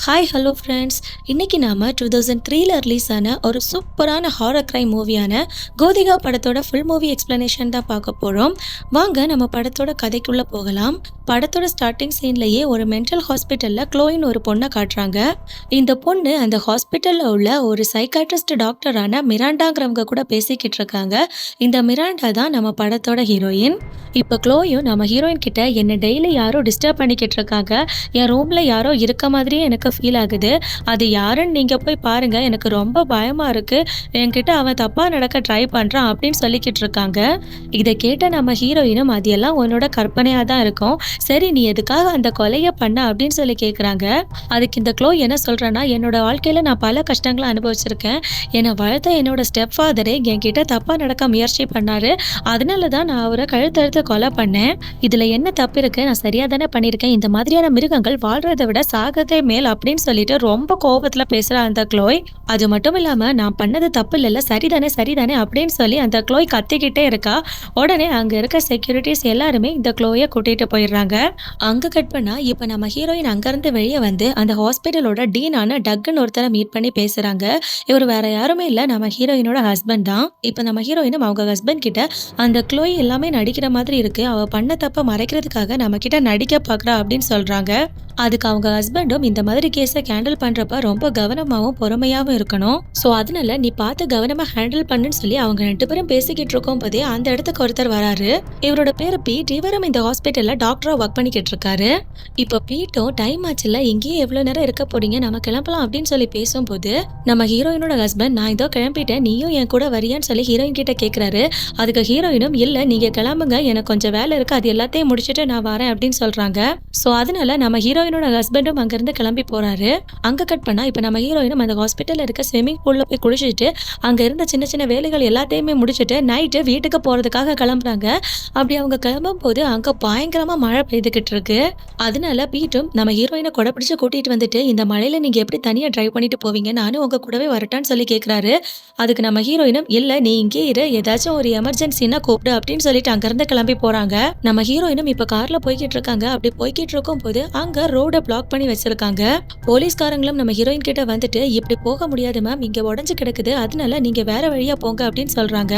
Hi hello friends இன்னைக்கு நாம two thousand த்ரீல ரிலீஸ் ஆன ஒரு சூப்பரான ஹாரர் கிரைம் மூவியான கோதிகா படத்தோட ஃபுல் மூவி எக்ஸ்பிளனேஷன் தான் பார்க்க போகிறோம் வாங்க நம்ம படத்தோட கதைக்குள்ளே போகலாம். படத்தோட ஸ்டார்டிங் சீன்லேயே ஒரு மென்டல் ஹாஸ்பிட்டலில் க்ளோயின் ஒரு பொண்ணை காட்டுறாங்க. இந்த பொண்ணு அந்த ஹாஸ்பிட்டலில் உள்ள ஒரு சைக்காட்ரிஸ்ட் டாக்டரான மிராண்டாங்கிறவங்க கூட பேசிக்கிட்டு இருக்காங்க. இந்த மிராண்டா தான் நம்ம படத்தோட ஹீரோயின் இப்போ க்ளோயும் நம்ம ஹீரோயின் கிட்ட என்னை டெய்லி யாரோ டிஸ்டர்ப் பண்ணிக்கிட்டு இருக்காங்க. என் ரூமில் யாரோ இருக்க மாதிரியே எனக்கு ஃபீல் ஆகுது. அது யாருன்னு நீங்கள் போய் பாருங்கள் எனக்கு ரொம்ப பயமாக இருக்குது என்கிட்ட அவன் தப்பாக நடக்க ட்ரை பண்ணுறான் அப்படின்னு சொல்லிக்கிட்டு இருக்காங்க. இதை கேட்ட நம்ம ஹீரோயினும் அது எல்லாம் உன்னோட கற்பனையாக தான் இருக்கும். சரி நீ எதுக்காக அந்த கொலையை பண்ண அப்படின்னு சொல்லி கேட்குறாங்க அதுக்கு இந்த க்ளோ என்ன சொல்கிறேன்னா என்னோட வாழ்க்கையில் நான் பல கஷ்டங்களை அனுபவிச்சிருக்கேன். என்னை வளர்த்த என்னோட ஸ்டெப் ஃபாதரே என்கிட்ட தப்பாக நடக்க முயற்சி பண்ணார். அதனால தான் நான் அவரை கழுத்தழுத்து கொலை பண்ணேன். இதில் என்ன தப்பு இருக்குது நான் சரியாக தானே பண்ணியிருக்கேன். இந்த மாதிரியான மிருகங்கள் வாழ்கிறத விட சாகதே மேல் அப்படின்னு சொல்லிட்டு ரொம்ப கோபத்தில் பேசுகிற அந்த க்ளோய் அது மட்டும் இல்லாமல் நான் பண்ணது தப்பு இல்லைல்ல சரிதானே சரிதானே அப்படின்னு சொல்லி அந்த க்ளோய் கத்திக்கிட்டே இருக்கா. உடனே அங்கே இருக்க செக்யூரிட்டிஸ் எல்லாருமே இந்த க்ளோயை கூட்டிகிட்டு போயிடுறாங்க. அங்கே கட் பண்ணா இப்போ நம்ம ஹீரோயின் அங்கேருந்து வெளியே வந்து அந்த ஹாஸ்பிட்டலோட டீனான டக்குன்னு ஒருத்தரை மீட் பண்ணி பேசுகிறாங்க இவர் வேற யாருமே இல்லை நம்ம ஹீரோயினோட ஹஸ்பண்ட் தான். இப்போ நம்ம ஹீரோயினும் அவங்க ஹஸ்பண்ட் கிட்ட அந்த க்ளோய் எல்லாமே நடிக்கிற மாதிரி இருக்கு. அவ பண்ண தப்ப மறைக்கிறதுக்காக நம்ம கிட்ட நடிக்க பார்க்குறா அப்படின்னு சொல்றாங்க. அதுக்கு அவங்க ஹஸ்பண்டும் இந்த மாதிரி கேஸை ஹேண்டில் பண்றப்ப ரொம்ப கவனமாகவும் பொறுமையாகவும் இருக்கணும். ஸோ அதனால நீ பார்த்து கவனமா ஹேண்டில் பண்ணுன்னு சொல்லி அவங்க ரெண்டு பேரும் பேசிக்கிட்டு இருக்கும் போதே அந்த இடத்துக்கு ஒருத்தர் வராரு. இவரோட பேரு பீட் இவரும் இந்த ஹாஸ்பிட்டல்ல டாக்டரா ஒர்க் பண்ணிக்கிட்டு இருக்காரு. இப்போ பீட்டும் டைம் ஆச்சுல இங்கேயே எவ்வளோ நேரம் இருக்க போறீங்க? நம்ம கிளம்பலாம் அப்படின்னு சொல்லி பேசும்போது நம்ம ஹீரோயினோட ஹஸ்பண்ட் நான் இதோ கிளம்பிட்டேன். நீயும் என் கூட வரியான்னு சொல்லி ஹீரோயின் கிட்ட கேட்குறாரு அதுக்கு ஹீரோயினும் இல்லை நீங்க கிளம்புங்க. எனக்கு கொஞ்சம் வேலை இருக்கு. அது எல்லாத்தையும் முடிச்சுட்டு நான் வரேன் அப்படின்னு சொல்றாங்க. ஸோ அதனால நம்ம ஹீரோயினோட ஹஸ்பண்டும் அங்கேருந்து கிளம்பி போறாரு. அங்கே கட் பண்ணா இப்போ நம்ம ஹீரோயினும் அந்த ஹாஸ்பிட்டலில் இருக்க ஸ்விம்மிங் பூலில் போய் குளிச்சுட்டு அங்கே இருந்த சின்ன சின்ன வேலைகள் எல்லாத்தையுமே முடிச்சுட்டு நைட்டு வீட்டுக்கு போகிறதுக்காக கிளம்புறாங்க. அப்படி அவங்க கிளம்பும் போது அங்கே பயங்கரமாக மழை பெய்துக்கிட்டு இருக்கு. அதனால பீட்டும் நம்ம ஹீரோயினை கொடை பிடிச்சு கூட்டிட்டு வந்துட்டு இந்த மழையில நீங்க எப்படி தனியா டிரைவ் பண்ணிட்டு போவீங்க நானும் உங்க கூடவே வரட்டான்னு சொல்லி கேக்குறாரு. அதுக்கு நம்ம ஹீரோயினும் இல்ல நீ இங்கே இரு. ஏதாச்சும் ஒரு எமர்ஜென்சின்னா கூப்பிடு அப்படின்னு சொல்லிட்டு அங்கேருந்து கிளம்பி போறாங்க. நம்ம ஹீரோயினும் இப்ப கார்ல போய்கிட்டு இருக்காங்க. அப்படி போய்கிட்டு இருக்கும் போது அங்க ரோட பிளாக் பண்ணி வச்சிருக்காங்க. போலீஸ்காரங்களும் நம்ம ஹீரோயின் கிட்ட வந்துட்டு இப்படி போக முடியாது மேம் இங்க உடஞ்சு கிடக்குது. அதனால நீங்க வேற வழியா போங்க அப்படின்னு சொல்றாங்க.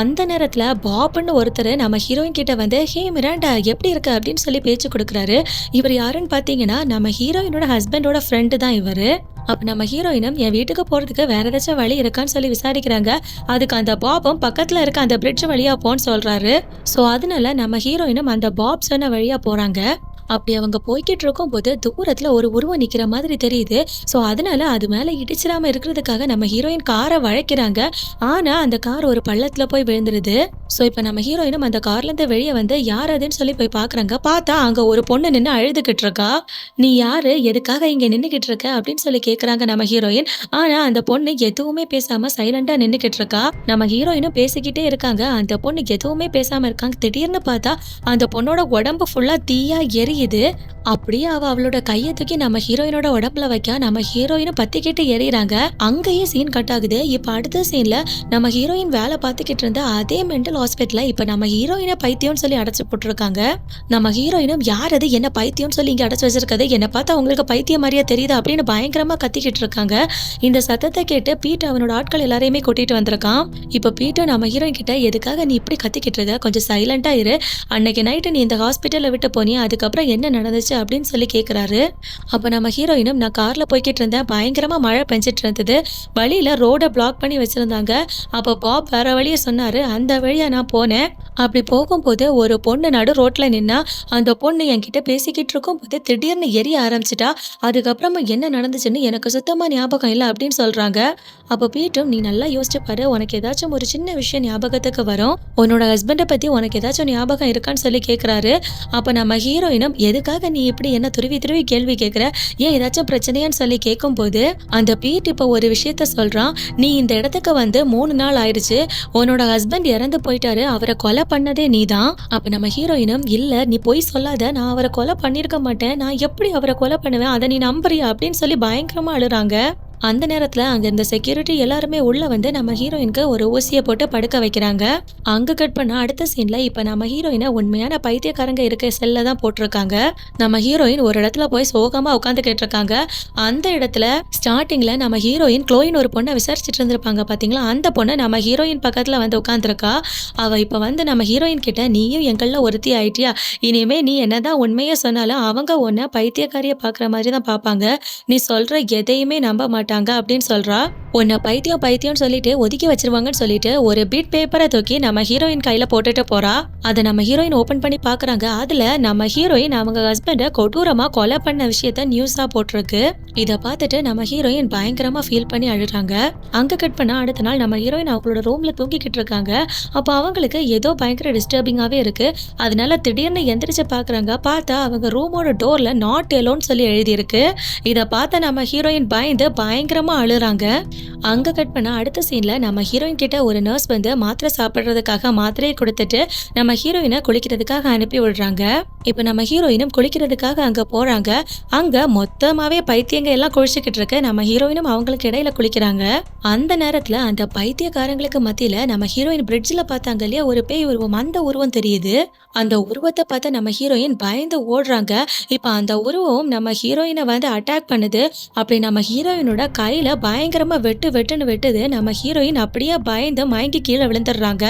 அந்த நேரத்துல பாப்னு ஒருத்தர் நம்ம ஹீரோயின் கிட்ட வந்து ஹே மிராண்டா எப்படி இருக்க? அப்படின்னு சொல்லி பேச்சு கொடுக்குறாரு. இவர் யாருன்னு பார்த்தீங்கன்னா நம்ம ஹீரோயினோட ஹஸ்பண்டோட ஃப்ரெண்டு தான் இவர். அப்போ நம்ம ஹீரோயினும் என் வீட்டுக்கு போகிறதுக்கு வேற ஏதாச்சும் வழி இருக்கான்னு சொல்லி விசாரிக்கிறாங்க. அதுக்கு அந்த பாபும் பக்கத்தில் இருக்க அந்த பிரிட்ஜ் வழியாக போன்னு சொல்கிறாரு ஸோ அதனால நம்ம ஹீரோயினும் அந்த பாப் சொன்ன வழியாக போகிறாங்க அப்படி அவங்க போய்கிட்டு இருக்கும் போது தூரத்தில் ஒரு உருவம் நிற்கிற மாதிரி தெரியுது. ஸோ அதனால அது மேலே இடிச்சிடாம இருக்கிறதுக்காக நம்ம ஹீரோயின் காரை வளைக்கிறாங்க. ஆனால் அந்த கார் ஒரு பள்ளத்தில் போய் விழுந்துருது. ஸோ இப்போ நம்ம ஹீரோயினும் அந்த கார்லேருந்து வெளியே வந்து யார் அதுன்னு சொல்லி போய் பார்க்குறாங்க பார்த்தா அங்கே ஒரு பொண்ணு நின்று அழுதுகிட்டு இருக்கா. நீ யாரு? எதுக்காக இங்கே நின்றுக்கிட்டு இருக்க? அப்படின்னு சொல்லி கேட்குறாங்க நம்ம ஹீரோயின் ஆனால் அந்த பொண்ணு எதுவுமே பேசாமல் சைலண்டாக நின்றுக்கிட்டு இருக்கா. நம்ம ஹீரோயினும் பேசிக்கிட்டே இருக்காங்க. அந்த பொண்ணு எதுவுமே பேசாமல் இருக்காங்க. திடீர்னு பார்த்தா அந்த பொண்ணோட உடம்பு ஃபுல்லாக தீயா எரியுது அப்படியே அவ அவளோட கையை தூக்கி நம்ம ஹீரோயினோட உடம்புல வைக்க நம்ம ஹீரோயினும் பத்திக்கிட்டு எறிகிறாங்க அங்கேயே சீன் கட் ஆகுது. இப்போ அடுத்த சீன்ல நம்ம ஹீரோயின் வேலை பார்த்துக்கிட்டு இருந்த அதே மென்டல் ஹாஸ்பிட்டலில் இப்போ நம்ம ஹீரோயினை பைத்தியம்னு சொல்லி அடைச்சு போட்டிருக்காங்க. நம்ம ஹீரோயினும் யார் அது? என்ன பைத்தியம்னு சொல்லி இங்கே அடைச்சு வச்சிருக்கிறது? என்னை பார்த்தா உங்களுக்கு பைத்தியம் மாதிரியா தெரியுது? அப்படின்னு பயங்கரமாக கத்திக்கிட்டு இருக்காங்க. இந்த சத்தத்தை கேட்டு பீட் அவனோட ஆட்கள் எல்லாரையுமே கூட்டிட்டு வந்திருக்கான். இப்போ பீட்டர் நம்ம ஹீரோயின் கிட்ட எதுக்காக நீ இப்படி கத்திக்கிட்டு இருக்க? கொஞ்சம் சைலண்டா இரு. அன்னைக்கு நைட்டு நீ இந்த ஹாஸ்பிட்டலில் விட்டு போனியா? அதுக்கப்புறம் என்ன நடந்துச்சு அப்படின்னு சொல்லி கேட்குறாரு அப்போ நம்ம ஹீரோயினும் நான் காரில் போய்கிட்டு இருந்தேன். பயங்கரமாக மழை பெஞ்சிட்டு இருந்தது. வழியில் ரோடை பிளாக் பண்ணி வச்சுருந்தாங்க. அப்போ பாப் வேற வழியை சொன்னார். அந்த வழியாக நான் போனேன். அப்படி போகும்போது ஒரு பொண்ணு நடு ரோட்டில் நின்னா அந்த பொண்ணு என்கிட்ட பேசிக்கிட்டு இருக்கும் போது திடீர்னு எரிய ஆரம்பிச்சிட்டா. அதுக்கப்புறமா என்ன நடந்துச்சுன்னு எனக்கு சுத்தமாக ஞாபகம் இல்லை அப்படின்னு சொல்கிறாங்க அப்போ பீட்டும் நீ நல்லா யோசிச்சு பாரு உனக்கு ஏதாச்சும் ஒரு சின்ன விஷயம் ஞாபகத்துக்கு வரும். உன்னோட ஹஸ்பண்டை பற்றி உனக்கு ஏதாச்சும் ஞாபகம் இருக்கான்னு சொல்லி கேட்குறாரு அப்போ நம்ம ஹீரோயினும் எதுக்காக நீ இப்படி என்ன துருவி துருவி கேள்வி கேட்குற ஏன் ஏதாச்சும் பிரச்சனையான்னு சொல்லி கேட்கும்போது அந்த பீட் இப்போ ஒரு விஷயத்த சொல்கிறான் நீ இந்த இடத்துக்கு வந்து மூணு நாள் ஆயிடுச்சு. உன்னோட ஹஸ்பண்ட் இறந்து போயிட்டாரு. அவரை கொலை பண்ணதே நீ தான் அப்போ நம்ம ஹீரோயினும் இல்லை நீ போய் சொல்லாத. நான் அவரை கொலை பண்ணியிருக்க மாட்டேன். நான் எப்படி அவரை கொலை பண்ணுவேன்? அதை நீ நம்புறியா? அப்படின்னு சொல்லி பயங்கரமாக அழுறாங்க. அந்த நேரத்துல அங்க இருந்த செக்யூரிட்டி எல்லாருமே உள்ள வந்து நம்ம ஹீரோயினுக்கு ஒரு ஊசியை போட்டு படுக்க வைக்கிறாங்க. அங்க கட் பண்ண அடுத்த சீன்ல இப்ப நம்ம ஹீரோயினை உண்மையான பைத்தியக்காரங்க இருக்க செல்ல தான் போட்டிருக்காங்க. நம்ம ஹீரோயின் ஒரு இடத்துல போய் சோகமா உட்காந்துக்கிட்டு இருக்காங்க. அந்த இடத்துல ஸ்டார்டிங்ல நம்ம ஹீரோயின் க்ளோயின் ஒரு பொண்ணை விசாரிச்சுட்டு இருந்திருப்பாங்க பாத்தீங்களா? அந்த பொண்ணு நம்ம ஹீரோயின் பக்கத்துல வந்து உட்காந்துருக்கா அவ இப்ப வந்து நம்ம ஹீரோயின் கிட்ட நீயும் எங்கள்ல ஒருத்தி ஆயிட்டியா? இனிமே நீ என்னதான் உண்மையை சொன்னாலும் அவங்க உன்னை பைத்தியக்காரிய பாக்குற மாதிரி தான் பார்ப்பாங்க நீ சொல்ற எதையுமே நம்ப மாட்டாங்க அப்படின்னு சொல்றா. உன்னை பைத்தியம் பைத்தியம்னு சொல்லிட்டு ஒதுக்கி வச்சிருவாங்கன்னு சொல்லிட்டு ஒரு பீட் பேப்பரை தூக்கி நம்ம ஹீரோயின் கையில போட்டுட்டு போறா. அதை நம்ம ஹீரோயின் ஓபன் பண்ணி பாக்குறாங்க. அதுல நம்ம ஹீரோயின் அவங்க ஹஸ்பண்டை கொடூரமா கொலை பண்ண விஷயத்த நியூஸா போட்டிருக்கு. இதை பார்த்துட்டு நம்ம ஹீரோயின் பயங்கரமா ஃபீல் பண்ணி அழுறாங்க. அங்க கட் பண்ணா அடுத்த நாள் நம்ம ஹீரோயின் அவங்களோட ரூம்ல தூங்கிக்கிட்டு இருக்காங்க. அப்போ அவங்களுக்கு ஏதோ பயங்கர டிஸ்டர்பிங்காவே இருக்கு. அதனால திடீர்னு எந்திரிச்சு பாக்குறாங்க. பார்த்தா அவங்க ரூமோட டோர்ல நாட் எலோன்னு சொல்லி எழுதியிருக்கு. இதை பார்த்த நம்ம ஹீரோயின் பயந்து பயங்கரமா அழுறாங்க. அங்க கட் பண்ண அடுத்த சீன்ல நம்ம ஹீரோயின் கிட்ட ஒரு நர்ஸ் வந்து மாத்திரை சாப்பிடுறதுக்காக மாத்திரையை கொடுத்துட்டு நம்ம ஹீரோயினை குளிக்கிறதுக்காக அனுப்பி விடுறாங்க. இப்போ நம்ம ஹீரோயினும் குளிக்கிறதுக்காக அங்க போறாங்க. அங்க மொத்தமாவே பைத்தியங்க எல்லாம் குளிச்சுக்கிட்டு இருக்கு. நம்ம ஹீரோயினும் அவங்களுக்கு இடையில குளிக்கிறாங்க. அந்த நேரத்துல அந்த பைத்தியக்காரங்களுக்கு மத்தியில நம்ம ஹீரோயின் பிரிட்ஜில் பார்த்தாங்க இல்லையா? ஒரு பேய் உருவம் அந்த உருவம் தெரியுது. அந்த உருவத்தை பார்த்து நம்ம ஹீரோயின் பயந்து ஓடுறாங்க. இப்போ அந்த உருவம் நம்ம ஹீரோயினை வந்து அட்டாக் பண்ணுது. அப்படி நம்ம ஹீரோயினோட கையில பயங்கரமா வெட்டு வெட்டுன்னு வெட்டுது. நம்ம ஹீரோயின் அப்படியே பயந்து மயங்கி கீழே விழுந்துடுறாங்க.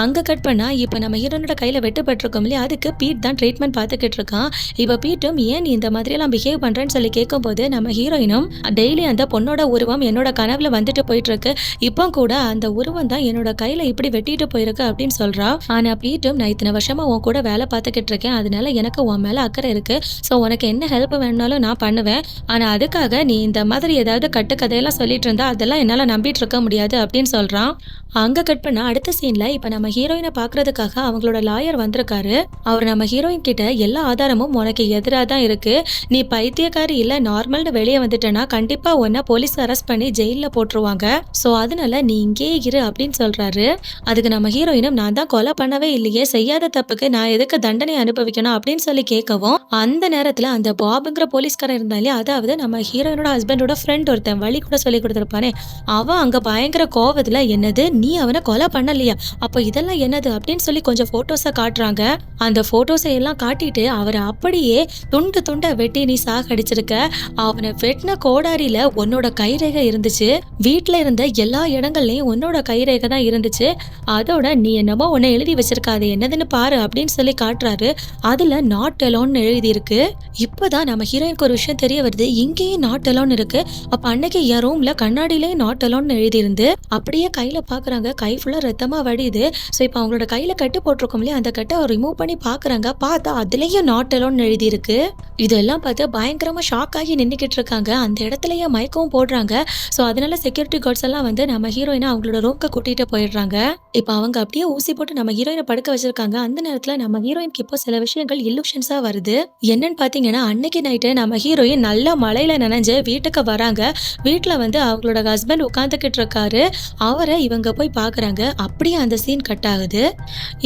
அங்க கட் பண்ணா இப்போ நம்ம ஹீரோனோட கையில வெட்டுப்பட்டிருக்கோம் இல்லையா? அதுக்கு பீட் தான் ட்ரீட்மெண்ட் பார்த்துக்கிட்டு இருக்கான். இப்ப பீட்டும் ஏன் இந்த மாதிரி எல்லாம் பிஹேவ் பண்றேன்னு சொல்லி கேட்கும் போது நம்ம ஹீரோயினும் டெய்லி அந்த பொண்ணோட உருவம் என்னோட கனவுல வந்துட்டு போயிட்டு இருக்கு இப்போ கூட அந்த உருவம் தான் என்னோட கையில இப்படி வெட்டிட்டு போயிருக்கு அப்படின்னு சொல்றா. ஆனா பீட்டும் நான் இத்தனை வருஷமா உன் கூட வேலை பார்த்துக்கிட்டு இருக்கேன். அதனால எனக்கு உன் மேல அக்கறை இருக்கு. ஸோ உனக்கு என்ன ஹெல்ப் வேணும்னாலும் நான் பண்ணுவேன். ஆனா அதுக்காக நீ இந்த மாதிரி ஏதாவது கட்டுக்கதையெல்லாம் சொல்லிட்டு இருந்தா அதெல்லாம் என்னால் நம்பிட்டு இருக்க முடியாது அப்படின்னு சொல்றான். அங்க கட் பண்ண அடுத்த சீன்ல இப்ப நம்ம ஹீரோயினை பாக்குறதுக்காக அவங்களோட லாயர் வந்திருக்காரு. அவர் நம்ம ஹீரோயின் கிட்ட எல்லா ஆதாரமும் உனக்கு எதிராக தான் இருக்கு. நீ பைத்தியக்காரி இல்ல நார்மல்னு வெளியே வந்துட்டேன்னா கண்டிப்பா உன்னை போலீஸ் அரெஸ்ட் பண்ணி ஜெயில போட்டுருவாங்க. ஸோ அதனால நீ இங்கேயே இரு அப்படின்னு சொல்றாரு. அதுக்கு நம்ம ஹீரோயினும் நான் தான் கொலை பண்ணவே இல்லையே செய்யாத தப்புக்கு நான் எதுக்கு தண்டனை அனுபவிக்கணும்? அப்படின்னு சொல்லி கேட்கவும் அந்த நேரத்துல அந்த பாபுங்கிற போலீஸ்காரன் இருந்தாலே அதாவது நம்ம ஹீரோயினோட ஹஸ்பண்டோட ஃப்ரெண்ட் ஒருத்தன் வழி கூட சொல்லி கொடுத்துருப்பானே. அவன் அங்க பயங்கர கோவத்தில் என்னது? நீ அவனை கொலை பண்ணலையா? அப்போ இதெல்லாம் என்னது? அப்படின்னு சொல்லி கொஞ்சம் ஃபோட்டோஸை காட்டுறாங்க. அந்த ஃபோட்டோஸை எல்லாம் காட்டிட்டு அவரை அப்படியே துண்டு துண்டை வெட்டி நீ சாகடிச்சிருக்க. அவனை வெட்டின கோடாரியில உன்னோட கைரேகை இருந்துச்சு. வீட்டில் இருந்த எல்லா இடங்கள்லையும் உன்னோட கைரேகை தான் இருந்துச்சு. அதோட நீ என்னமோ உன்னை எழுதி வச்சிருக்க அது என்னதுன்னு பாரு அப்படின்னு சொல்லி காட்டுறாரு. அதில் நாட் அலோன்னு எழுதியிருக்கு. இப்போதான் நம்ம ஹீரோயினுக்கு ஒரு விஷயம் தெரிய வருது. இங்கேயும் நாட் அலோன் இருக்கு. அப்ப அன்னைக்கு என் ரூம்ல கண்ணாடியிலே நாட் அலோன்னு எழுதியிருந்து அப்படியே கையில பாக்குறாங்க. கை ஃபுல்லா ரத்தமா வடியுது. ஸோ இப்போ அவங்களோட கையில கட்டு போட்டிருக்கோம் இல்லையா? அந்த கட்டை ரிமூவ் பண்ணி பாக்குறாங்க. பார்த்தா அதுலயும் நாட் அலோன்னு எழுதி இருக்கு இதெல்லாம் பார்த்து பயங்கரமா ஷாக் ஆகி நின்றுக்கிட்டு இருக்காங்க. அந்த இடத்துலயே மயக்கவும் போடுறாங்க. ஸோ அதனால செக்யூரிட்டி கார்ட்ஸ் எல்லாம் வந்து நம்ம ஹீரோயினை அவங்களோட ரூம்க்கு கூட்டிட்டு போயிடுறாங்க. இப்போ அவங்க அப்படியே ஊசி போட்டு நம்ம ஹீரோயினை படுக்க வச்சிருக்காங்க. அந்த நேரத்துல நம்ம ஹீரோயினுக்கு இப்போ சில விஷயங்கள் இல்லுஷன்ஸா வருது. என்னன்னு பாத்தீங்கன்னா அன்னைக்கு நைட்டு நம்ம ஹீரோயின் நல்லா மழையில நனைஞ்சு வீட்டுக்கு வராங்க. வீட்டில் வந்து அவங்களோட ஹஸ்பண்ட் உட்காந்துக்கிட்டு இருக்காரு அவரை இவங்க போய் பார்க்குறாங்க. அப்படியே அந்த சீன் கட் ஆகுது.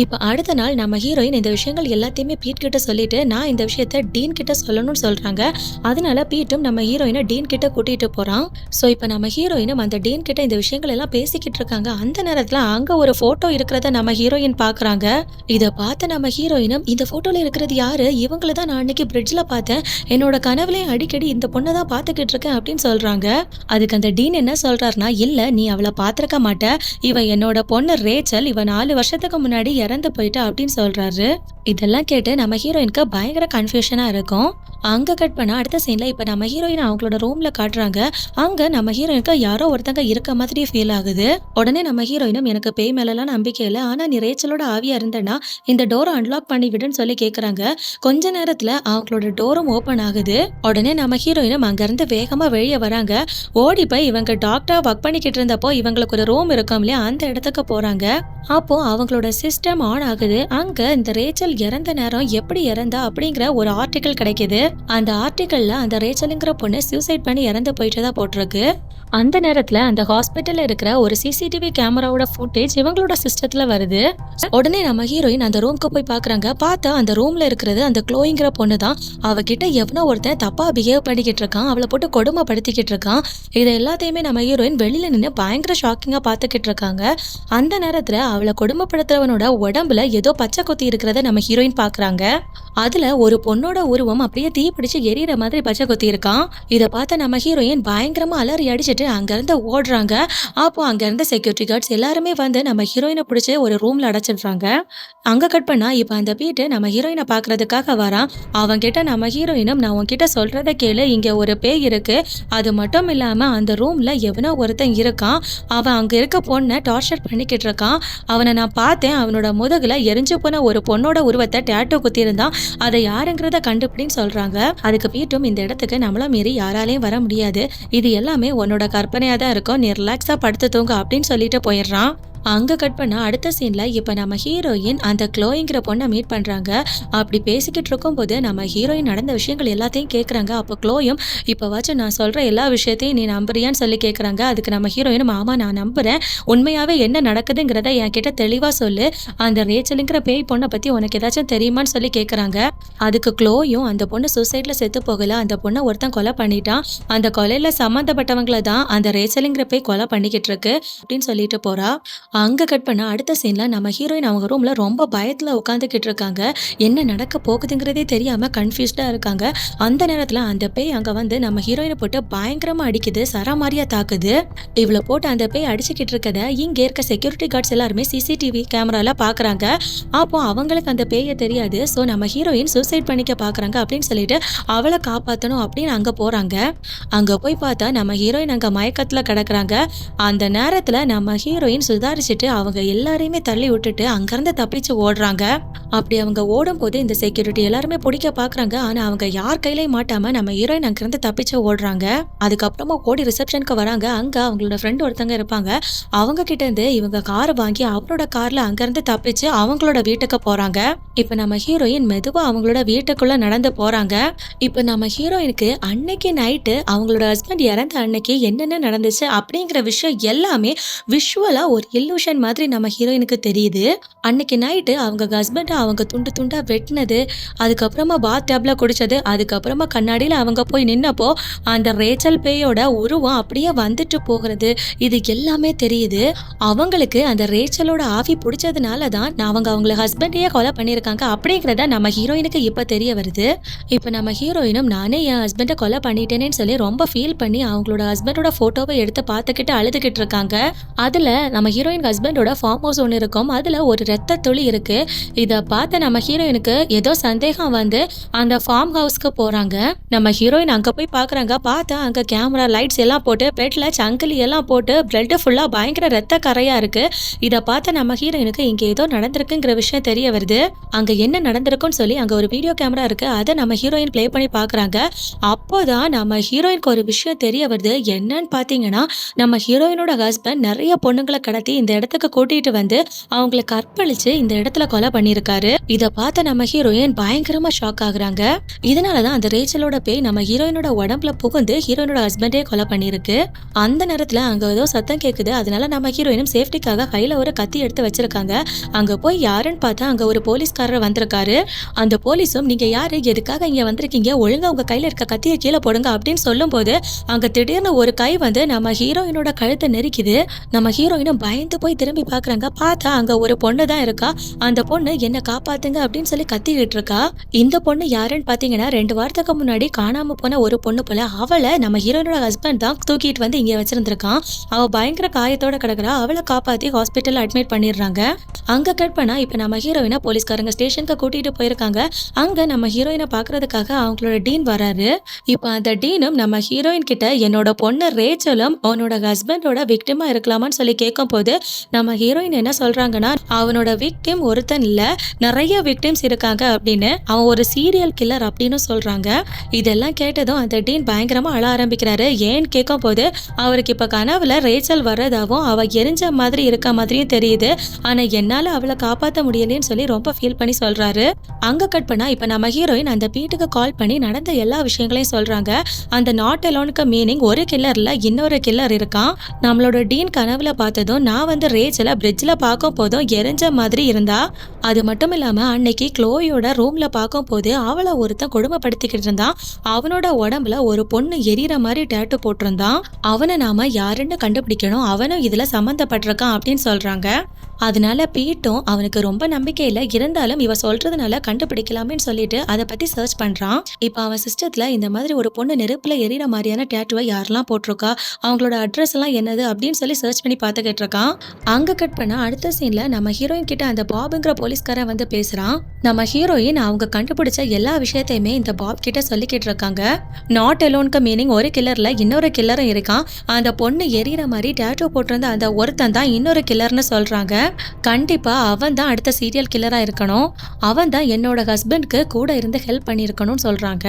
இப்போ அடுத்த நாள் நம்ம ஹீரோயின் இந்த விஷயங்கள் எல்லாத்தையுமே பீட் கிட்ட சொல்லிட்டு நான் இந்த விஷயத்த டீன் கிட்ட சொல்லணும்னு சொல்கிறாங்க அதனால பீட்டும் நம்ம ஹீரோயினை டீன் கிட்ட கூட்டிகிட்டு போகிறான் ஸோ இப்போ நம்ம ஹீரோயினும் அந்த டீன் கிட்ட இந்த விஷயங்கள் எல்லாம் பேசிக்கிட்டு இருக்காங்க. அந்த நேரத்தில் அங்கே ஒரு ஃபோட்டோ இருக்கிறத நம்ம ஹீரோயின் பார்க்குறாங்க. இதை பார்த்த நம்ம ஹீரோயினும் இந்த ஃபோட்டோவில் இருக்கிறது யாரு? இவங்கள தான் நான் அன்னைக்கு பிரிட்ஜில் பார்த்தேன். என்னோட கனவுலையும் அடிக்கடி இந்த பொண்ணை தான் பார்த்துக்கிட்டு இருக்கேன் அப்படின்னு சொல்கிறாங்க அதுக்கு அந்த டீன் என்ன சொல்கிறாருனா இல்லை நீ அவளை பார்த்துருக்க மாட்ட. இவன் என்னோட பொண்ணு ரேச்சல். இவன் நாலு வருஷத்துக்கு முன்னாடி இறந்து போயிட்டா அப்படின்னு சொல்கிறாரு இதெல்லாம் கேட்டு நம்ம ஹீரோயினுக்கு பயங்கர கன்ஃபியூஷனாக இருக்கும். அங்கே கட் பண்ண அடுத்த சீனில் இப்போ நம்ம ஹீரோயின் அவங்களோட ரூமில் காட்டுறாங்க. அங்கே நம்ம ஹீரோயினுக்கு யாரோ ஒருத்தங்க இருக்க மாதிரி ஃபீல் ஆகுது. உடனே நம்ம ஹீரோயினும் எனக்கு பேய் மேலெல்லாம் நம்பிக்கை இல்லை. ஆனால் நீ ரேச்சலோட ஆவியாக இருந்தேன்னா இந்த டோரை அன்லாக் பண்ணி விடுன்னு சொல்லி கேட்குறாங்க கொஞ்ச நேரத்தில் அவங்களோட டோரும் ஓப்பன் ஆகுது. உடனே நம்ம ஹீரோயினும் அங்கேருந்து வேகமாக வெளியே வராங்க. ஓடி போய் இவங்க டாக்டரா ஒர்க் பண்ணிக்கிட்டு இருந்தப்போ இவங்களுக்கு ஒரு ரூம் இருக்கும் இல்லையா? அந்த இடத்துக்கு போறாங்க. அப்போ அவங்களோட சிஸ்டம் ஆன் ஆகுது. அங்க இந்த ரேச்சல் இறந்த நேரம் எப்படி இறந்தா அப்படிங்கிற ஒரு ஆர்டிக்கல் கிடைக்குது. அந்த ஆர்டிக்கல்ல அந்த ரேச்சலுங்கிற பொண்ணு சூசைட் பண்ணி இறந்து போயிட்டதா போட்டிருக்கு. அந்த நேரத்துல அந்த ஹாஸ்பிட்டல்ல இருக்கிற ஒரு சிசிடிவி கேமராவோட ஃபுட்டேஜ் இவங்களோட சிஸ்டத்துல வருது. உடனே நம்ம ஹீரோயின் அந்த ரூம்க்கு போய் பாக்குறாங்க பார்த்தா அந்த ரூம்ல இருக்கிறது அந்த க்ளோயிங்கிற பொண்ணு தான் அவகிட்ட எவனோ ஒருத்தன் தப்பா பிஹேவ் பண்ணிக்கிட்டு இருக்கான். அவளை போட்டு கொடுமைப்படுத்திக்கிட்டு இருக்கான் இது எல்லாத்தையுமே நம்ம ஹீரோயின் வெளியில நின்று பயங்கர ஷாக்கிங்காக பார்த்துக்கிட்டு இருக்காங்க. அந்த நேரத்தில் அவளை கொடுமைப்படுத்துறவனோட உடம்புல ஏதோ பச்சை கொத்தி இருக்கிறத நம்ம ஹீரோயின் பாக்குறாங்க அதில் ஒரு பொண்ணோட உருவம் அப்படியே தீ பிடிச்சி எரியற மாதிரி பச்சை கொத்தி இருக்கான். இதை பார்த்த நம்ம ஹீரோயின் பயங்கரமாக அலறி அடிச்சிட்டு அங்கேருந்து ஓடுறாங்க. அப்போ அங்கேருந்து செக்யூரிட்டி கார்ட்ஸ் எல்லாருமே வந்து நம்ம ஹீரோயினை பிடிச்சி ஒரு ரூமில் அடைச்சிடுறாங்க. அங்கே கட் பண்ணா இப்போ அந்த வீட்டு நம்ம ஹீரோயினை பார்க்கறதுக்காக வரான். அவன்கிட்ட நம்ம ஹீரோயினும் நான் உன்கிட்ட சொல்கிறத கேளு. இங்கே ஒரு பேய் இருக்கு. அது மட்டும் இல்லாம அந்த ரூமில் எவனோ ஒருத்தன் இருக்கான். அவன் அங்கே இருக்க பொண்ணை டார்ச்சர் பண்ணிக்கிட்டு இருக்கான். அவனை நான் பார்த்தேன். அவனோட முதுகில் எரிஞ்சு போன ஒரு பொண்ணோட உருவத்தை டேட்டோ குத்தியிருந்தான். அதை யாருங்கிறத கண்டுபிடின்னு சொல்கிறாங்க அதுக்கு வீட்டும் இந்த இடத்துக்கு நம்மள மீறி யாராலையும் வர முடியாது. இது எல்லாமே உன்னோட கற்பனையாக தான் இருக்கும். நீ ரிலாக்ஸாக படுத்து தூங்க அப்படின்னு சொல்லிட்டு போயிடுறான். அங்கே கட் பண்ண அடுத்த சீனில் இப்போ நம்ம ஹீரோயின் அந்த க்ளோயிங்கிற பொண்ணை மீட் பண்ணுறாங்க அப்படி பேசிக்கிட்டு இருக்கும்போது நம்ம ஹீரோயின் நடந்த விஷயங்கள் எல்லாத்தையும் கேட்குறாங்க அப்போ க்ளோயும் இப்போ வச்சு நான் சொல்கிற எல்லா விஷயத்தையும் நீ நம்புறியான்னு சொல்லி கேட்குறாங்க அதுக்கு நம்ம ஹீரோயின் மாமா நான் நம்புகிறேன் உண்மையாகவே என்ன நடக்குதுங்கிறத என்கிட்ட தெளிவாக சொல்லு. அந்த ரேச்சலுங்கிற பேய் பொண்ணை பற்றி உனக்கு ஏதாச்சும் தெரியுமான்னு சொல்லி கேட்குறாங்க அதுக்கு க்ளோயும் அந்த பொண்ணு சூசைடில் செத்து போகல. அந்த பொண்ணை ஒருத்தன் கொலை பண்ணிட்டான். அந்த கொலையில் சம்மந்தப்பட்டவங்களை தான் அந்த ரேச்சலுங்கிற பேய் கொலை பண்ணிக்கிட்டு இருக்கு. அப்படின்னு சொல்லிட்டு போகிறா அங்கே கட் பண்ண அடுத்த சீனில் நம்ம ஹீரோயின் அவங்க ரூமில் ரொம்ப பயத்தில் உட்காந்துக்கிட்டு இருக்காங்க. என்ன நடக்க போகுதுங்கிறதே தெரியாமல் கன்ஃபியூஸ்டாக இருக்காங்க. அந்த நேரத்தில் அந்த பேய் அங்கே வந்து நம்ம ஹீரோயினை போட்டு பயங்கரமாக அடிக்குது சராமாரியாக தாக்குது. இவ்வளோ போட்டு அந்த பேய் அடிச்சுக்கிட்டு இருக்கத இங்கே இருக்க செக்யூரிட்டி கார்ட்ஸ் எல்லாருமே சிசிடிவி கேமராவில் பார்க்குறாங்க அப்போ அவங்களுக்கு அந்த பேயை தெரியாது. ஸோ நம்ம ஹீரோயின் சூசைட் பண்ணிக்க பார்க்குறாங்க அப்படின்னு சொல்லிட்டு அவளை காப்பாற்றணும் அப்படின்னு அங்கே போகிறாங்க அங்கே போய் பார்த்தா நம்ம ஹீரோயின் அங்கே மயக்கத்தில் கிடக்குறாங்க. அந்த நேரத்தில் நம்ம ஹீரோயின் விசாரிச்சுட்டு அவங்க எல்லாரையுமே தள்ளி விட்டுட்டு அங்கேருந்து தப்பிச்சு ஓடுறாங்க. அப்படி அவங்க ஓடும் போது இந்த செக்யூரிட்டி எல்லாருமே பிடிக்க பார்க்குறாங்க. ஆனால் அவங்க யார் கையிலையும் மாட்டாம நம்ம ஹீரோயின் அங்கேருந்து தப்பிச்சு ஓடுறாங்க. அதுக்கப்புறமா ஓடி ரிசப்ஷனுக்கு வராங்க. அங்கே அவங்களோட ஃப்ரெண்ட் ஒருத்தங்க இருப்பாங்க. அவங்க கிட்ட இருந்து இவங்க கார் வாங்கி அவரோட கார்ல அங்கேருந்து தப்பிச்சு அவங்களோட வீட்டுக்கு போறாங்க. இப்போ நம்ம ஹீரோயின் மெதுவாக அவங்களோட வீட்டுக்குள்ள நடந்து போறாங்க. இப்போ நம்ம ஹீரோயினுக்கு அன்னைக்கு நைட்டு அவங்களோட ஹஸ்பண்ட் இறந்த அன்னைக்கு என்னென்ன நடந்துச்சு அப்படிங்கிற விஷயம் எல்லாமே விஷுவலா ஒரு இல்லூஷன் மாதிரி நம்ம ஹீரோயினுக்கு தெரியுது. அன்னைக்கு நைட்டு அவங்க ஹஸ்பண்டை அவங்க துண்டு துண்டா வெட்டினது அதுக்கப்புறமா பாத் டேப்ல குடிச்சது அதுக்கப்புறமா கண்ணாடியில் அவங்க போய் நின்னப்போ அந்த ரேச்சல் பேயோட உருவம் அப்படியே வந்துட்டு போகிறது. இது எல்லாமே தெரியுது. அவங்களுக்கு அந்த ரேச்சலோட ஆவி பிடிச்சதுனால தான் அவங்க அவங்கள ஹஸ்பண்டையே கொலை பண்ணியிருக்காங்க அப்படிங்கிறத நம்ம ஹீரோயினுக்கு இப்போ தெரிய வருது. இப்போ நம்ம ஹீரோயினும் நானே என் ஹஸ்பண்டை கொலை பண்ணிட்டேனேன்னு சொல்லி ரொம்ப ஃபீல் பண்ணி அவங்களோட ஹஸ்பண்டோட ஃபோட்டோவை எடுத்து பார்த்துக்கிட்டு அழுதுகிட்டு இருக்காங்க. அதில் நம்ம ஹீரோயின் ஹஸ்பண்டோட ஃபார்ம் ஹவுஸ் ஒன்று இருக்கும். அதில் ஒரு ரத்த துளி இருக்கு. இதை பார்த்த நம்ம ஹீரோயினுக்கு ஏதோ சந்தேகம் வந்து அந்த ஃபார்ம் ஹவுஸ்க்கு போகிறாங்க நம்ம ஹீரோயின் அங்கே போய் பார்க்குறாங்க பார்த்தா அங்கே கேமரா லைட்ஸ் எல்லாம் போட்டு பெட்டில் சங்கிலி எல்லாம் போட்டு பிளட்டு ஃபுல்லாக பயங்கர ரத்த கரையாக இருக்கு. இதை பார்த்த நம்ம ஹீரோயினுக்கு இங்கே ஏதோ நடந்திருக்குங்கிற விஷயம் தெரிய வருது. அங்கே என்ன நடந்திருக்குன்னு சொல்லி அங்கே ஒரு வீடியோ கேமரா இருக்கு. அதை நம்ம ஹீரோயின் ப்ளே பண்ணி பார்க்குறாங்க அப்போதான் நம்ம ஹீரோயினுக்கு ஒரு விஷயம் தெரிய வருது. என்னன்னு பார்த்தீங்கன்னா நம்ம ஹீரோயினோட ஹஸ்பண்ட் நிறைய பொண்ணுங்களை கடத்தி இந்த இடத்துக்கு கூட்டிட்டு வந்து அவங்கள கற்பழிச்சு இந்த இடத்துல கொலை பண்ணியிருக்காரு. இதை பார்த்த நம்ம ஹீரோயின் பயங்கரமா ஷாக் ஆகுறாங்க. இதனால தான் அந்த ரேச்சலோட பேய் நம்ம ஹீரோயினோட உடம்புல புகுந்து ஹீரோயினோட ஹஸ்பண்டே கொலை பண்ணியிருக்கு. அந்த நேரத்துல அங்க ஏதோ சத்தம் கேக்குது. அதனால நம்ம ஹீரோயினும் சேஃப்டிக்காக கையில ஒரு கத்தி எடுத்து வச்சிருக்காங்க. அங்க போய் யாருன்னு பார்த்தா அங்க ஒரு போலீஸ்காரர் வந்திருக்காரு. அந்த போலீஸும் நீங்க யாரு? எதுக்காக இங்க வந்திருக்கீங்க? ஒழுங்கா உங்க கையில இருக்க கத்தியை கீழே போடுங்க அப்படின்னு சொல்லும்போது அங்க திடீர்னு ஒரு கை வந்து நம்ம ஹீரோயினோட கழுத்தை நெருக்குது. நம்ம ஹீரோயினும் பயந்து போய் திரும்பி பாக்குறாங்க பார்த்தா அங்க ஒரு பொண்ணு தான் இருக்கா. அந்த பொண்ணு என்ன காப்பாத்துங்க அப்படின்னு சொல்லி கத்திக்கிட்டு இருக்கா. இந்த பொண்ணு யாருன்னு பாத்தீங்கன்னா ரெண்டு வாரத்துக்கு முன்னாடி காணாம போன ஒரு பொண்ணு போல அவளை நம்ம ஹீரோயினோட ஹஸ்பண்ட் தான் தூக்கிட்டு வந்து இங்க வச்சிருந்திருக்கான். அவ பயங்கர காயத்தோட கிடக்குறா. அவளை காப்பாத்தி ஹாஸ்பிட்டல் அட்மிட் பண்ணிடுறாங்க. அங்க கட் பண்ணா இப்ப நம்ம ஹீரோயினை போலீஸ்காரங்க ஸ்டேஷனுக்கு கூட்டிட்டு போயிருக்காங்க. அங்க நம்ம ஹீரோயினை பாக்குறதுக்காக அவங்களோட டீன் வராரு. இப்ப அந்த டீனும் நம்ம ஹீரோயின் கிட்ட என்னோட பொண்ணு ரேச்சலும் அவனோட ஹஸ்பண்டோட விக்டிமா இருக்கலாமான்னு சொல்லி கேட்கும் போது நம்ம ஹீரோயின் என்ன சொல்றாங்கன்னா அவனோட விக்டிம் ஒருத்தன் இல்ல நிறைய விக்டிம்ஸ் இருக்காங்க அப்படின்னு அவன் ஒரு சீரியல் கில்லர் அப்படின்னு சொல்றாங்க. இதெல்லாம் கேட்டதும் அந்த டீன் பயங்கரமா அழ ஆரம்பிக்கிறாரு. ஏன்னு கேட்கும் போது அவருக்கு இப்ப கனவுல ரேச்சல் வர்றதாவும் அவ எரிஞ்ச மாதிரி இருக்க மாதிரியும் தெரியுது. ஆனா என்னால அவளை காப்பாத்த முடியலன்னு சொல்லி ரொம்ப ஃபீல் பண்ணி சொல்றாரு. அங்க கட் பண்ணா இப்ப நம்ம ஹீரோயின் அந்த வீட்டுக்கு கால் பண்ணி நடந்த எல்லா விஷயங்களையும் சொல்றாங்க. அந்த நாட் அலோனுக்கு மீனிங் ஒரு கில்லர்ல இன்னொரு கில்லர் இருக்கான். நம்மளோட டீன் கனவுல பார்த்ததும் நான் வந்து ரேச்சலை பிரிட்ஜில் பார்க்கும் போதும் எரிஞ்ச மாதிரி இருந்தா அது மட்டும் இல்லாமல் அன்னைக்கு க்ளோயோட ரூமில் பார்க்கும் போது அவளை ஒருத்தன் கொடுமைப்படுத்திக்கிட்டு இருந்தான். அவனோட உடம்புல ஒரு பொண்ணு எரியற மாதிரி டேட்டு போட்டிருந்தான். அவனை நாம யாருன்னு கண்டுபிடிக்கணும் அவனும் இதில் சம்மந்தப்பட்டிருக்கான் அப்படின்னு சொல்கிறாங்க அதனால பீட்டும் அவனுக்கு ரொம்ப நம்பிக்கையில் இருந்தாலும் இவ சொல்றதுனால கண்டுபிடிக்கலாமேன்னு சொல்லிட்டு அதை பத்தி சர்ச் பண்றான். இப்போ அவன் சிஸ்டத்துல இந்த மாதிரி ஒரு பொண்ணு நெருப்புல எரியற மாதிரியான டேட்டுவை யாரெல்லாம் போட்டிருக்கா? அவங்களோட அட்ரஸ் எல்லாம் என்னது? அப்படின்னு சொல்லி சர்ச் பண்ணி பார்த்துக்கிட்டு இருக்கான் அங்க கட் பண்ண அடுத்த சீன்ல நம்ம ஹீரோயின் கிட்ட அந்த பாபுங்கிற போலீஸ்காரன் வந்து பேசுறான். நம்ம ஹீரோயின் அவங்க கண்டுபிடிச்ச எல்லா விஷயத்தையுமே இந்த பாப் கிட்ட சொல்லிக்கிட்டு இருக்காங்க. நாட் எலோனுக்கு மீனிங் ஒரு கில்லர்ல இன்னொரு கில்லரும் இருக்கான். அந்த பொண்ணு எரியற மாதிரி டேட்டோ போட்டிருந்த அந்த ஒருத்தன் தான் இன்னொரு கில்லர்னு சொல்றாங்க. கண்டிப்பாக அவன் தான் அடுத்த சீரியல் கில்லராக இருக்கணும். அவன் தான் என்னோட ஹஸ்பண்ட்க்கு கூட இருந்து ஹெல்ப் பண்ணியிருக்கணும்னு சொல்கிறாங்க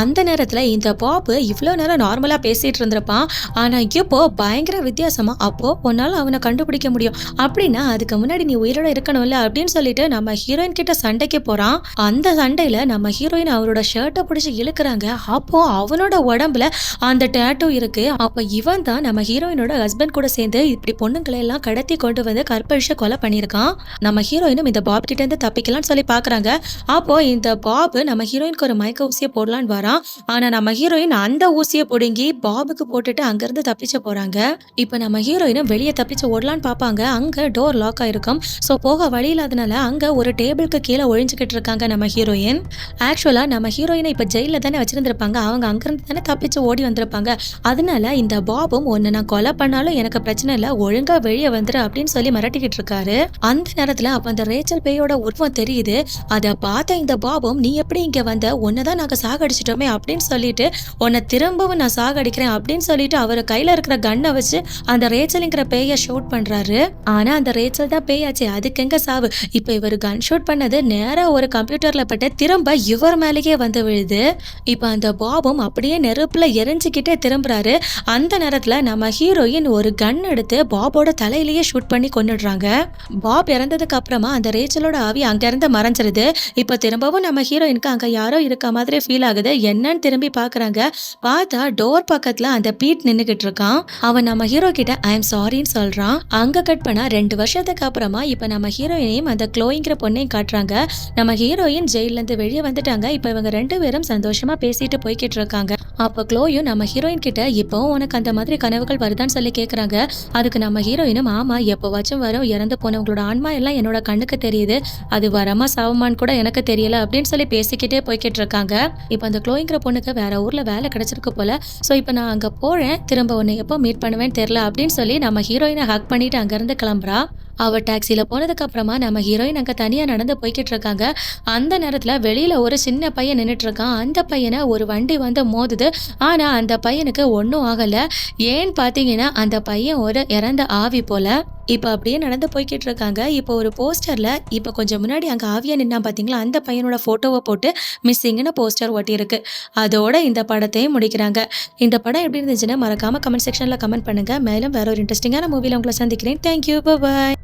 அந்த நேரத்தில் இந்த பாப்பு இவ்வளோ நேரம் நார்மலாக பேசிகிட்டு இருந்திருப்பான். ஆனால் இப்போ பயங்கர வித்தியாசமாக அப்போது உன்னால் அவனை கண்டுபிடிக்க முடியும். அப்படின்னா அதுக்கு முன்னாடி நீ உயிரோட இருக்கணும்ல அப்படின்னு சொல்லிட்டு நம்ம ஹீரோயின் கிட்ட சண்டைக்கு போகிறான் அந்த சண்டையில் நம்ம ஹீரோயின் அவரோட ஷர்ட்டை பிடிச்சி இழுக்கிறாங்க. அப்போ அவனோட உடம்புல அந்த டேட்டூ இருக்குது அப்போ இவன் தான் நம்ம ஹீரோயினோட ஹஸ்பண்ட் கூட சேர்ந்து இப்படி பொண்ணுங்களை எல்லாம் கடத்தி கொண்டு வந்து கற்பழிச்சு கொலை பண்ணியிருக்கான். நம்ம ஹீரோயினும் இந்த பாப் கிட்ட இருந்து தப்பிக்கலாம்னு சொல்லி பாக்குறாங்க அப்போ இந்த பாப் நம்ம ஹீரோயினுக்கு ஒரு மயக்க ஊசியை போடலான்னு வரான். ஆனா நம்ம ஹீரோயின் அந்த ஊசியை பிடுங்கி பாபுக்கு போட்டுட்டு அங்கிருந்து தப்பிச்சு போறாங்க. இப்போ நம்ம ஹீரோயினும் வெளியே தப்பிச்சு ஓடலான்னு பார்ப்பாங்க. அங்க டோர் லாக் ஆயிருக்கும். ஸோ போக வழி இல்லாதனால அங்க ஒரு டேபிளுக்கு கீழே ஒழிஞ்சுக்கிட்டு இருக்காங்க நம்ம ஹீரோயின். ஆக்சுவலா நம்ம ஹீரோயினை இப்போ ஜெயிலில் தானே வச்சிருந்திருப்பாங்க. அவங்க அங்கிருந்து தானே தப்பிச்சு ஓடி வந்திருப்பாங்க. அதனால இந்த பாபும் ஒன்று நான் கொலை பண்ணாலும் எனக்கு பிரச்சனை இல்லை. ஒழுங்கா வெளியே வந்துரு அப்படின்னு சொல்லி மிரட்டிக்கிட்டு இருக்காரு அந்த நேரத்துல அப்ப அந்த ரேச்சல் பேயோட உருவம் தெரியுது. அதை பார்த்த இந்த பாபும் நீ எப்படி இங்க வந்த? உன்னதான் நாங்க சாகடிச்சிட்டோமே அப்படின்னு சொல்லிட்டு உன்னை திரும்பவும் நான் சாகடிக்கிறேன் அப்படின்னு சொல்லிட்டு அவர் கையில இருக்கிற கன்னை வச்சு அந்த ரேச்சலுங்கிற பேயை ஷூட் பண்றாரு. ஆனா அந்த ரேச்சல் தான் பேயாச்சு அதுக்கு எங்க சாவு? இப்ப இவர் கன் ஷூட் பண்ணது நேரா ஒரு கம்ப்யூட்டர்ல பட்டு திரும்ப இவர் மேலேயே வந்து விழுது. இப்ப அந்த பாபும் அப்படியே நெருப்புல எரிஞ்சுக்கிட்டே திரும்புறாரு. அந்த நேரத்துல நம்ம ஹீரோயின் ஒரு கன் எடுத்து பாபோட தலையிலேயே ஷூட் பண்ணி கொன்னுடுறாங்க. பாப் இறந்ததுக்கு அப்புறமா அந்த ரேச்சலோட ஆவி அங்க இருந்து மறைஞ்சிருது. இப்ப திரும்பவும் நம்ம ஹீரோயினுக்கு அங்க யாரோ இருக்க மாதிரி ஃபீல் ஆகுது. என்னன்னு திரும்பி பாக்குறாங்க. பார்த்தா டோர் பக்கத்துல அந்த பீட் நின்னுகிட்டு இருக்கான். அவன் நம்ம ஹீரோ கிட்ட ஐ எம் சாரின்னு சொல்றான். அங்க கட் பண்ணால் ரெண்டு வருஷத்துக்கு அப்புறமா இப்ப நம்ம ஹீரோயினையும் அந்த க்ளோயிங்கிற பொண்ணையும் காட்டுறாங்க. நம்ம ஹீரோயின் ஜெயிலேருந்து வெளியே வந்துட்டாங்க. இப்ப இவங்க ரெண்டு பேரும் சந்தோஷமா பேசிட்டு போய்கிட்டு இருக்காங்க. அப்போ க்ளோயும் நம்ம ஹீரோயின் கிட்ட இப்போ உனக்கு அந்த மாதிரி கனவுகள் வருதான்னு சொல்லி கேக்குறாங்க. அதுக்கு நம்ம ஹீரோயினும் ஆமா எப்போவாச்சும் வரும். இறந்து போனவங்களோட ஆன்மா எல்லாம் என்னோட கண்ணுக்கு தெரியுது. அது வரமா சாவமான்னு கூட எனக்கு தெரியல அப்படின்னு சொல்லி பேசிக்கிட்டே போய்கிட்டு இருக்காங்க. இப்போ அந்த க்ளோயிங்கிற பொண்ணுக்கு வேற ஊர்ல வேலை கிடைச்சிருக்கு போல. ஸோ இப்போ நான் அங்க போறேன். திரும்ப உன்னை எப்போ மீட் பண்ணுவேன்னு தெரியல அப்படின்னு சொல்லி நம்ம ஹீரோயினை ஹக் பண்ணிட்டு அங்கிருந்து கிளம்புறா. அவ டாக்ஸியில் போனதுக்கு அப்புறமா நம்ம ஹீரோயின் அங்கே தனியாக நடந்து போய்கிட்டு இருக்காங்க. அந்த நேரத்தில் வெளியில் ஒரு சின்ன பையன் நின்றுட்டு இருக்கான். அந்த பையனை ஒரு வண்டி வந்து மோதுது. ஆனால் அந்த பையனுக்கு ஒன்றும் ஆகலை. ஏன்னு பார்த்தீங்கன்னா அந்த பையன் ஒரு இறந்த ஆவி போல. இப்போ அப்படியே நடந்து போய்கிட்டு இருக்காங்க. இப்போ ஒரு போஸ்டரில் இப்போ கொஞ்சம் முன்னாடி அங்கே ஆவியா நின்னா பார்த்தீங்களா அந்த பையனோட ஃபோட்டோவை போட்டு மிஸ்ஸிங்னு போஸ்டர் ஒட்டியிருக்கு. அதோட இந்த படத்தையும் முடிக்கிறாங்க. இந்த படம் எப்படி இருந்துச்சுன்னா மறக்காமல் கமெண்ட் செக்ஷனில் கமெண்ட் பண்ணுங்கள் மேலும் வேற ஒரு இன்ட்ரெஸ்டிங்கான மூவியில் உங்களை சந்திக்கிறேன். Thank you bye